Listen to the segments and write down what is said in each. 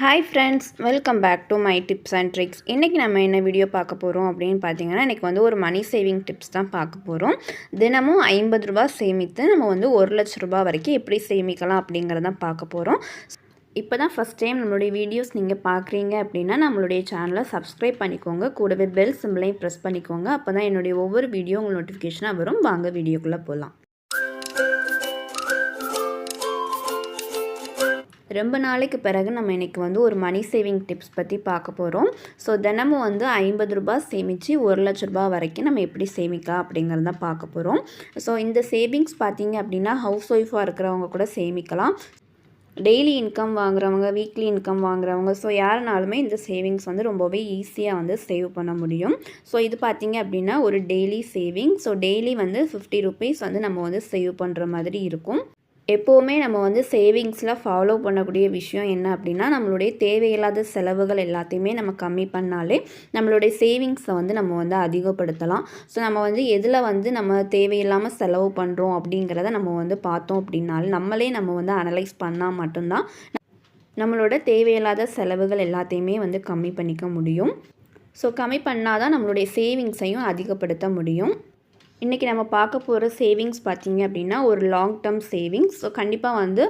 Hi friends welcome back to my tips and tricks இன்றைக்கி நம்ம என்ன வீடியோ பார்க்க போகிறோம் அப்படின்னு பார்த்தீங்கன்னா இன்றைக்கி வந்து ஒரு மணி சேவிங் டிப்ஸ் தான் பார்க்க போகிறோம் தினமும் ஐம்பது ரூபா சேமித்து நம்ம வந்து ஒரு லட்ச ரூபா வரைக்கும் எப்படி சேமிக்கலாம் அப்படிங்கிறதான் பார்க்க போகிறோம் இப்போ தான் ஃபஸ்ட் டைம் நம்மளுடைய வீடியோஸ் நீங்கள் பார்க்குறீங்க அப்படின்னா நம்மளுடைய சேனலை சப்ஸ்கிரைப் பண்ணிக்கோங்க. கூடவே பெல் சிம்பிளையும் ப்ரெஸ் பண்ணிக்கோங்க. அப்போ தான் என்னுடைய ஒவ்வொரு வீடியோ உங்களுக்கு நோட்டிஃபிகேஷனாக வரும். வாங்க வீடியோக்குள்ளே போகலாம் ரொம்ப நாளைக்கு பிறகு நம்ம இன்றைக்கி வந்து ஒரு மணி சேவிங் டிப்ஸ் பற்றி பார்க்க போகிறோம் ஸோ தினமும் வந்து ஐம்பது ரூபாய் சேமித்து ஒரு லட்ச ரூபா வரைக்கும் நம்ம எப்படி சேமிக்கலாம் அப்படிங்கிறத பார்க்க போகிறோம் ஸோ இந்த சேவிங்ஸ் பார்த்தீங்க அப்படின்னா ஹவுஸ் ஒய்ஃபாக இருக்கிறவங்க கூட சேமிக்கலாம். டெய்லி இன்கம் வாங்குறவங்க வீக்லி இன்கம் வாங்குறவங்க ஸோ யாருனாலுமே இந்த சேவிங்ஸ் வந்து ரொம்பவே ஈஸியாக வந்து சேவ் பண்ண முடியும். ஸோ இது பார்த்திங்க அப்படின்னா ஒரு டெய்லி சேவிங் ஸோ டெய்லி வந்து ஃபிஃப்டி ருபீஸ் வந்து நம்ம வந்து சேவ் பண்ணுற மாதிரி இருக்கும். எப்போவுமே நம்ம வந்து சேவிங்ஸில் ஃபாலோ பண்ணக்கூடிய விஷயம் என்ன அப்படின்னா நம்மளுடைய தேவையில்லாத செலவுகள் எல்லாத்தையுமே நம்ம கம்மி பண்ணாலே நம்மளுடைய சேவிங்ஸை வந்து நம்ம வந்து அதிகப்படுத்தலாம். ஸோ நம்ம வந்து எதில் வந்து நம்ம தேவையில்லாமல் செலவு பண்ணுறோம் அப்படிங்கிறத நம்ம வந்து பார்த்தோம் அப்படின்னாலும் நம்மளே நம்ம வந்து அனலைஸ் பண்ணால் மட்டும்தான் நம்மளோட தேவையில்லாத செலவுகள் எல்லாத்தையுமே வந்து கம்மி பண்ணிக்க முடியும். ஸோ கம்மி பண்ணால் தான் நம்மளுடைய சேவிங்ஸையும் அதிகப்படுத்த முடியும். இன்றைக்கி நம்ம பார்க்க போகிற சேவிங்ஸ் பார்த்திங்க அப்படின்னா ஒரு லாங் டேர்ம் சேவிங்ஸ் ஸோ கண்டிப்பாக வந்து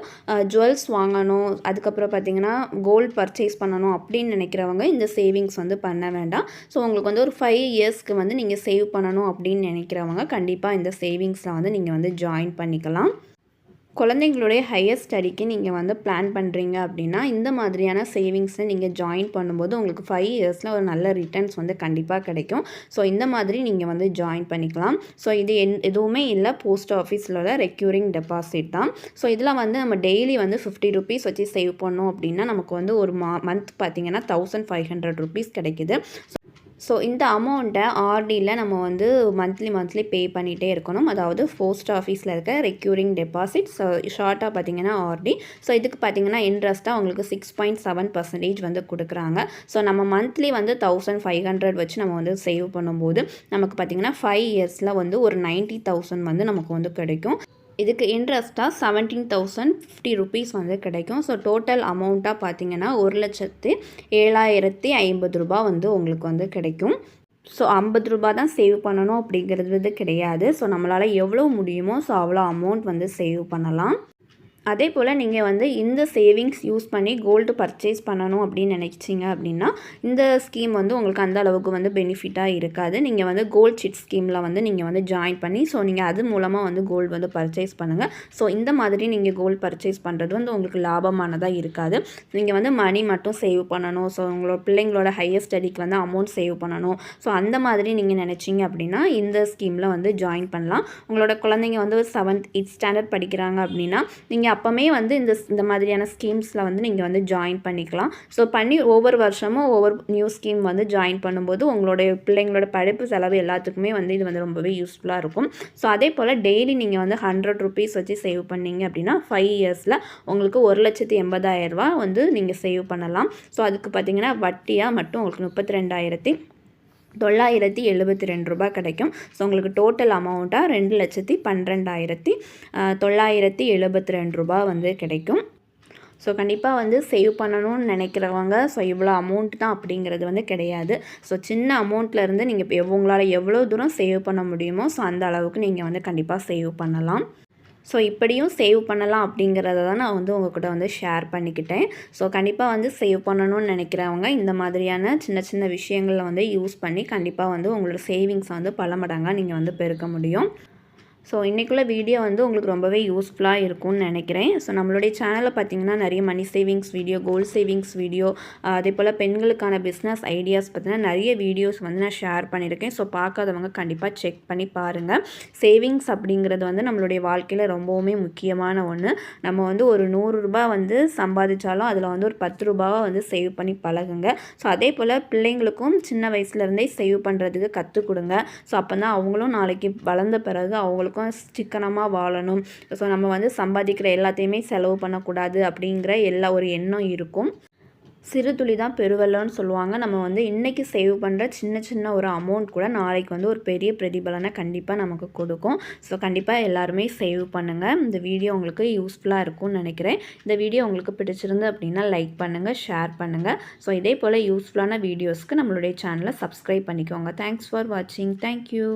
ஜுவல்ஸ் வாங்கணும் அதுக்கப்புறம் பார்த்திங்கன்னா கோல்டு பர்ச்சேஸ் பண்ணணும் அப்படின்னு நினைக்கிறவங்க இந்த சேவிங்ஸ் வந்து பண்ண வேண்டாம். ஸோ உங்களுக்கு வந்து ஒரு ஃபைவ் இயர்ஸ்க்கு வந்து நீங்கள் சேவ் பண்ணணும் அப்படின்னு நினைக்கிறவங்க கண்டிப்பாக இந்த சேவிங்ஸில் வந்து நீங்கள் வந்து ஜாயின் பண்ணிக்கலாம். குழந்தைங்களுடைய ஹையர் ஸ்டடிக்கு நீங்கள் வந்து பிளான் பண்ணுறீங்க அப்படின்னா இந்த மாதிரியான சேவிங்ஸை நீங்கள் ஜாயின் பண்ணும்போது உங்களுக்கு ஃபைவ் இயர்ஸில் ஒரு நல்ல ரிட்டர்ன்ஸ் வந்து கண்டிப்பாக கிடைக்கும். ஸோ இந்த மாதிரி நீங்கள் வந்து ஜாயின் பண்ணிக்கலாம். ஸோ இது என் எதுவுமே இல்லை. போஸ்ட் ஆஃபீஸில் ரெக்யூரிங் டெபாசிட் தான். ஸோ இதில் வந்து நம்ம டெய்லி வந்து ஃபிஃப்டி ருபீஸ் வச்சு சேவ் பண்ணோம் அப்படின்னா நமக்கு வந்து ஒரு மா மந்த் பார்த்திங்கன்னா தௌசண்ட் ஃபைவ் ஹண்ட்ரட் ருபீஸ் கிடைக்கிது. ஸோ இந்த அமௌண்ட்டை ஆர்டியில் நம்ம வந்து மந்த்லி மந்த்லி பே பண்ணிகிட்டே இருக்கணும். அதாவது போஸ்ட் ஆஃபீஸில் இருக்க ரெக்யூரிங் டெபாசிட் ஸோ ஷார்ட்டாக பார்த்தீங்கன்னா ஆர்டி ஸோ இதுக்கு பார்த்தீங்கன்னா இன்ட்ரெஸ்ட்டாக உங்களுக்கு சிக்ஸ் பாயிண்ட் செவன் பர்சன்டேஜ் வந்து கொடுக்குறாங்க. ஸோ நம்ம மந்த்லி வந்து தௌசண்ட் ஃபைவ் ஹண்ட்ரட் வச்சு நம்ம வந்து சேவ் பண்ணும்போது நமக்கு பார்த்திங்கன்னா ஃபைவ் இயர்ஸில் வந்து ஒரு நைன்ட்டி தௌசண்ட் வந்து நமக்கு வந்து கிடைக்கும். இதுக்கு இன்ட்ரெஸ்ட்டாக செவன்டீன் தௌசண்ட் ஃபிஃப்டி ருபீஸ் வந்து கிடைக்கும். ஸோ டோட்டல் அமௌண்ட்டாக பார்த்தீங்கன்னா ஒரு லட்சத்து ஏழாயிரத்தி ஐம்பது ரூபா வந்து உங்களுக்கு வந்து கிடைக்கும். ஸோ ஐம்பது ரூபா தான் சேவ் பண்ணணும் அப்படிங்கிறது கிடையாது. ஸோ நம்மளால் எவ்வளோ முடியுமோ ஸோ அவ்வளோ அமௌண்ட் வந்து சேவ் பண்ணலாம். அதே போல் நீங்கள் வந்து இந்த சேவிங்ஸ் யூஸ் பண்ணி கோல்டு பர்ச்சேஸ் பண்ணணும் அப்படின்னு நினச்சிங்க அப்படின்னா இந்த ஸ்கீம் வந்து உங்களுக்கு அந்த அளவுக்கு வந்து பெனிஃபிட்டாக இருக்காது. நீங்கள் வந்து கோல்ட் சிட் ஸ்கீமில் வந்து நீங்கள் வந்து ஜாயின் பண்ணி ஸோ நீங்கள் அது மூலமாக வந்து கோல்டு வந்து பர்ச்சேஸ் பண்ணுங்கள் ஸோ இந்த மாதிரி நீங்கள் கோல்டு பர்ச்சேஸ் பண்ணுறது வந்து உங்களுக்கு லாபமானதாக இருக்காது. நீங்கள் வந்து மணி மட்டும் சேவ் பண்ணணும். ஸோ உங்களோட பிள்ளைங்களோட ஹையர் ஸ்டடிக்கு வந்து அமௌண்ட் சேவ் பண்ணணும். ஸோ அந்த மாதிரி நீங்கள் நினச்சிங்க அப்படின்னா இந்த ஸ்கீமில் வந்து ஜாயின் பண்ணலாம். உங்களோட குழந்தைங்க வந்து செவன்த் எயிட் ஸ்டாண்டர்ட் படிக்கிறாங்க அப்படின்னா நீங்கள் நீங்கள் அப்போமே வந்து இந்த இந்த மாதிரியான ஸ்கீம்ஸில் வந்து நீங்கள் வந்து ஜாயின் பண்ணிக்கலாம். ஸோ பண்ணி ஒவ்வொரு வருஷமும் ஒவ்வொரு நியூ ஸ்கீம் வந்து ஜாயின் பண்ணும்போது உங்களுடைய பிள்ளைங்களோட படிப்பு செலவு எல்லாத்துக்குமே வந்து இது வந்து ரொம்பவே யூஸ்ஃபுல்லாக இருக்கும். ஸோ அதே போல் டெய்லி நீங்கள் வந்து ஹண்ட்ரட் ருபீஸ் வச்சு சேவ் பண்ணீங்க அப்படின்னா ஃபைவ் இயர்ஸில் உங்களுக்கு ஒரு லட்சத்தி எண்பதாயிரரூபா வந்து நீங்கள் சேவ் பண்ணலாம். ஸோ அதுக்கு பார்த்தீங்கன்னா வட்டியாக மட்டும் உங்களுக்கு முப்பத்தி ரெண்டாயிரத்தி தொள்ளாயிரத்தி எழுபத்தி ரெண்டு ரூபாய் கிடைக்கும். ஸோ உங்களுக்கு டோட்டல் அமௌண்ட்டாக ரெண்டு லட்சத்தி பன்னிரெண்டாயிரத்தி தொள்ளாயிரத்தி எழுபத்தி ரெண்டு ரூபாய் வந்து கிடைக்கும். ஸோ கண்டிப்பாக வந்து சேவ் பண்ணணும்னு நினைக்கிறவங்க ஸோ இவ்வளோ அமௌண்ட் தான் அப்படிங்கிறது வந்து கிடையாது. ஸோ சின்ன அமௌண்ட்லேருந்து நீங்கள் இப்போ உங்களால் எவ்வளோ தூரம் சேவ் பண்ண முடியுமோ ஸோ அந்த அளவுக்கு நீங்கள் வந்து கண்டிப்பாக சேவ் பண்ணலாம். ஸோ இப்படியும் சேவ் பண்ணலாம் அப்படிங்கிறத தான் நான் வந்து உங்கள்கிட்ட வந்து ஷேர் பண்ணிக்கிட்டேன். ஸோ கண்டிப்பாக வந்து சேவ் பண்ணணும்னு நினைக்கிறவங்க இந்த மாதிரியான சின்ன சின்ன விஷயங்களில் வந்து யூஸ் பண்ணி கண்டிப்பாக வந்து உங்களோட சேவிங்ஸை வந்து பல மடங்காக நீங்கள் வந்து பெருக்க முடியும். ஸோ இன்றைக்குள்ள வீடியோ வந்து உங்களுக்கு ரொம்பவே யூஸ்ஃபுல்லாக இருக்கும்னு நினைக்கிறேன். ஸோ நம்மளுடைய சேனலில் பார்த்தீங்கன்னா நிறைய money savings video gold savings video அதே போல் பெண்களுக்கான பிஸ்னஸ் ஐடியாஸ் பார்த்தீங்கன்னா நிறைய வீடியோஸ் வந்து நான் ஷேர் பண்ணியிருக்கேன். ஸோ பார்க்காதவங்க கண்டிப்பாக செக் பண்ணி பாருங்கள் சேவிங்ஸ் அப்படிங்கிறது வந்து நம்மளுடைய வாழ்க்கையில் ரொம்பவுமே முக்கியமான ஒன்று நம்ம வந்து ஒரு நூறுரூபா வந்து சம்பாதிச்சாலும் அதில் வந்து ஒரு பத்து ரூபாவை வந்து சேவ் பண்ணி பழகுங்க. ஸோ அதே போல் பிள்ளைங்களுக்கும் சின்ன வயசுலேருந்தே சேவ் பண்ணுறதுக்கு கற்றுக் கொடுங்க. ஸோ அப்போ தான் அவங்களும் நாளைக்கு வளர்ந்த பிறகு அவங்களுக்கும் நம்மளுக்கும் சிக்கனமாக வாழணும். ஸோ நம்ம வந்து சம்பாதிக்கிற எல்லாத்தையுமே செலவு பண்ணக்கூடாது அப்படிங்கிற எல்லா ஒரு எண்ணம் இருக்கும். சிறு துளி தான் பெருவெள்ளம்னு சொல்லுவாங்க. நம்ம வந்து இன்றைக்கி சேவ் பண்ணுற சின்ன சின்ன ஒரு அமௌண்ட் கூட நாளைக்கு வந்து ஒரு பெரிய பிரதிபலனை கண்டிப்பாக நமக்கு கொடுக்கும். ஸோ கண்டிப்பாக எல்லாருமே சேவ் பண்ணுங்கள் இந்த வீடியோ உங்களுக்கு யூஸ்ஃபுல்லாக இருக்கும்னு நினைக்கிறேன். இந்த வீடியோ உங்களுக்கு பிடிச்சிருந்து அப்படின்னா லைக் பண்ணுங்கள் ஷேர் பண்ணுங்கள் ஸோ இதே போல் யூஸ்ஃபுல்லான வீடியோஸ்க்கு நம்மளுடைய சேனலை சப்ஸ்கிரைப் பண்ணிக்கோங்க. தேங்க்ஸ் ஃபார் வாட்சிங் தேங்க்யூ